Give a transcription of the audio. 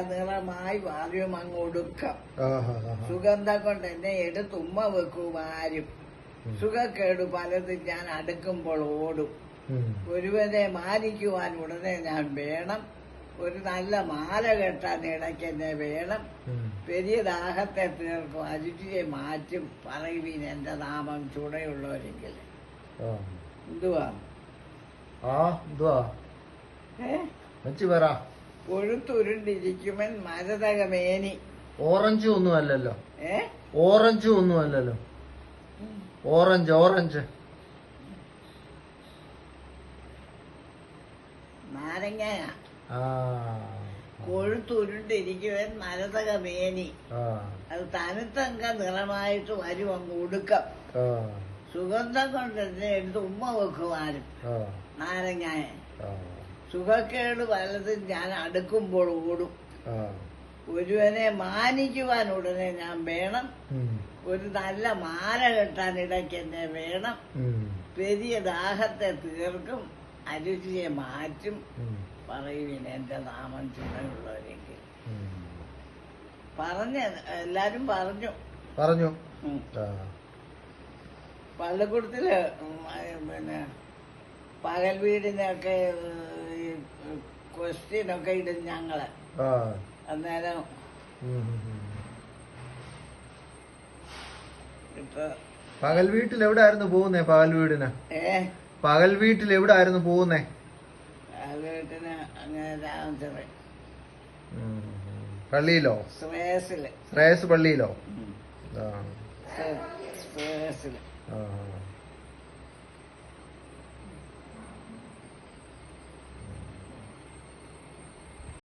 നിറമായി വാരിയും അങ്ങ് ഒടുക്കം. ആഹാ, ആഹാ. സുഗന്ധം കൊണ്ട് എന്നെ എടുത്ത് ഉമ്മ വെക്കും വാരും. സുഖക്കേട് പലതും ഞാൻ അടുക്കുമ്പോൾ ഓടും. ഒരുവനെ മാനിക്കുവാൻ ഉടനെ ഞാൻ വേണം. ഒരു നല്ല മാല കെട്ടാൻ ഇടയ്ക്ക് എന്നെ വേണം. പെരിയ ദാഹത്തെ തീർക്കും. അരുചിയെ മാറ്റും. പറയുവീൻ എന്റെ നാമം ചുടയുള്ളവരെങ്കിൽ. എന്തുവാ? ആ എന്തുവാ? ഏ? പറ കൊഴുത്തുരുണ്ടിരിക്കുമൻ മരതകമേനി. ഓറഞ്ച് ഒന്നും അല്ലല്ലോ. ഏ? ഓറഞ്ച് ഒന്നും അല്ലല്ലോ. Orange orange. നാരങ്ങയാ. ആ. കൊഴുത്തുരുണ്ടിരിക്കുവൻ മരതകമേനി. അത് തനുത്തങ്ക നിറമായിട്ട് വരും അങ്ങ് ഒടുക്കം സുഗന്ധം കൊണ്ട് എന്നെ എടുത്ത് ഉമ്മ വെക്കുവാനും. നാരങ്ങായ. സുഖക്കേട് പലതും ഞാൻ അടുക്കുമ്പോൾ ഓടും. ഒരുവനെ മാനിക്കുവാൻ ഉടനെ ഞാൻ വേണം. ഒരു നല്ല മാല കെട്ടാൻ ഇടയ്ക്ക് എന്നെ വേണം. പെരിയ ദാഹത്തെ തീർക്കും അരുചിയെ മാറ്റും പറയുവിന് എന്റെ നാമം ചുമയുള്ളവരെങ്കിൽ. പറഞ്ഞ എല്ലാരും പറഞ്ഞു. പറഞ്ഞു. പള്ളിക്കൂടത്തിൽ പിന്നെ പകൽ വീടിനൊക്കെ ക്വസ്റ്റ്യൻ ഒക്കെ ഇടും ഞങ്ങൾ. ആ. അന്നേരം ഉം. ഉം. ഉം. ഇപ്പൊ പകൽ വീട്ടിൽ എവിടെ ആയിരുന്നു പോകുന്നേ പകൽ വീടിന്? ഏ? പകൽ വീട്ടിൽ എവിടെ ആയിരുന്നു പോകുന്നേ വീട്ടിന് അങ്ങനെ രാമചന്ദ്രൻ ഉം. പള്ളിയിലോ? ശ്രേയസിൽ ശ്രേയസ് പള്ളിയിലോ? ആ. ശ്രേയസിൽ ആ.